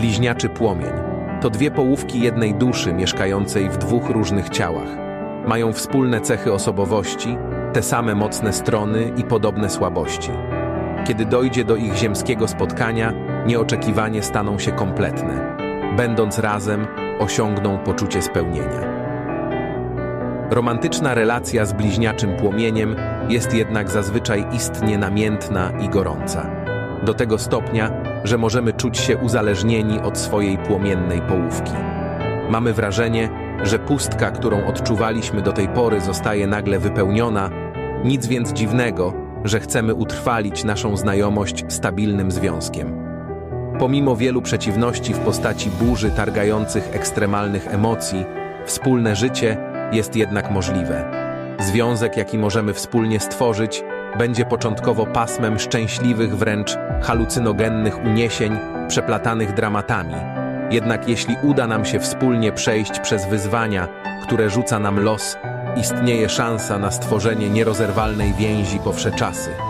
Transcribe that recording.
Bliźniaczy płomień to dwie połówki jednej duszy mieszkającej w dwóch różnych ciałach. Mają wspólne cechy osobowości, te same mocne strony i podobne słabości. Kiedy dojdzie do ich ziemskiego spotkania, nieoczekiwanie staną się kompletne. Będąc razem, osiągną poczucie spełnienia. Romantyczna relacja z bliźniaczym płomieniem jest jednak zazwyczaj istnie namiętna i gorąca. Do tego stopnia, że możemy czuć się uzależnieni od swojej płomiennej połówki. Mamy wrażenie, że pustka, którą odczuwaliśmy do tej pory, zostaje nagle wypełniona, nic więc dziwnego, że chcemy utrwalić naszą znajomość stabilnym związkiem. Pomimo wielu przeciwności w postaci burzy targających ekstremalnych emocji, wspólne życie jest jednak możliwe. Związek, jaki możemy wspólnie stworzyć, będzie początkowo pasmem szczęśliwych, wręcz halucynogennych uniesień, przeplatanych dramatami. Jednak jeśli uda nam się wspólnie przejść przez wyzwania, które rzuca nam los, istnieje szansa na stworzenie nierozerwalnej więzi po wsze czasy.